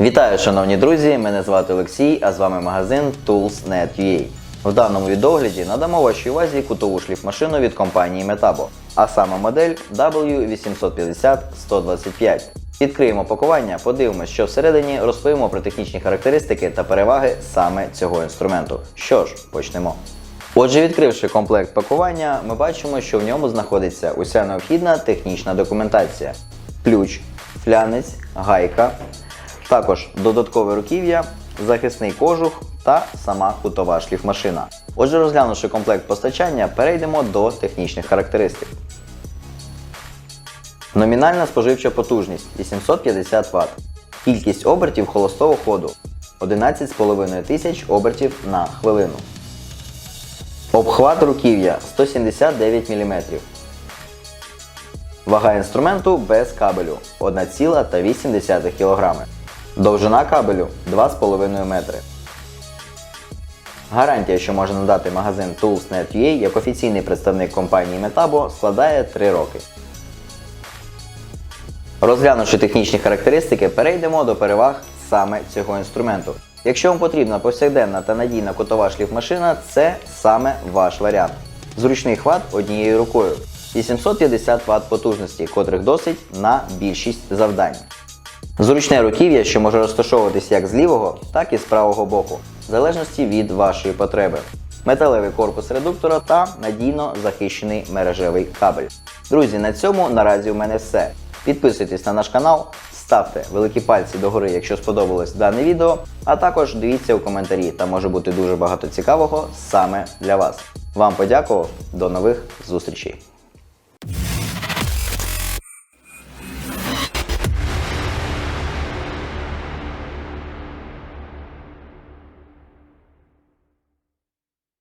Вітаю, шановні друзі! Мене звати Олексій, а з вами магазин Tools.net.ua. В даному відогляді надамо вашій увазі кутову шліфмашину від компанії Metabo, а саме модель W850-125. Відкриємо пакування, подивимося, що всередині, розповімо про технічні характеристики та переваги саме цього інструменту. Що ж, почнемо. Отже, відкривши комплект пакування, ми бачимо, що в ньому знаходиться уся необхідна технічна документація: ключ, флянець, гайка, також додаткове руків'я, захисний кожух та сама кутова шліфмашина. Отже, розглянувши комплект постачання, перейдемо до технічних характеристик. Номінальна споживча потужність 850 Вт. Кількість обертів холостого ходу 11,5 тисяч обертів на хвилину. Обхват руків'я 179 мм. Вага інструменту без кабелю 1,8 кг. Довжина кабелю 2,5 метри. Гарантія, що може надати магазин Tools.net.ua як офіційний представник компанії Metabo, складає 3 роки. Розглянувши технічні характеристики, перейдемо до переваг саме цього інструменту. Якщо вам потрібна повсякденна та надійна кутова шліфмашина, це саме ваш варіант. Зручний хват однією рукою. 850 Вт потужності, котрих досить на більшість завдань. Зручне руків'я, що може розташовуватись як з лівого, так і з правого боку, в залежності від вашої потреби. Металевий корпус редуктора та надійно захищений мережевий кабель. Друзі, на цьому наразі у мене все. Підписуйтесь на наш канал, ставте великі пальці догори, якщо сподобалось дане відео, а також дивіться у коментарі, там може бути дуже багато цікавого саме для вас. Вам подякував, до нових зустрічей!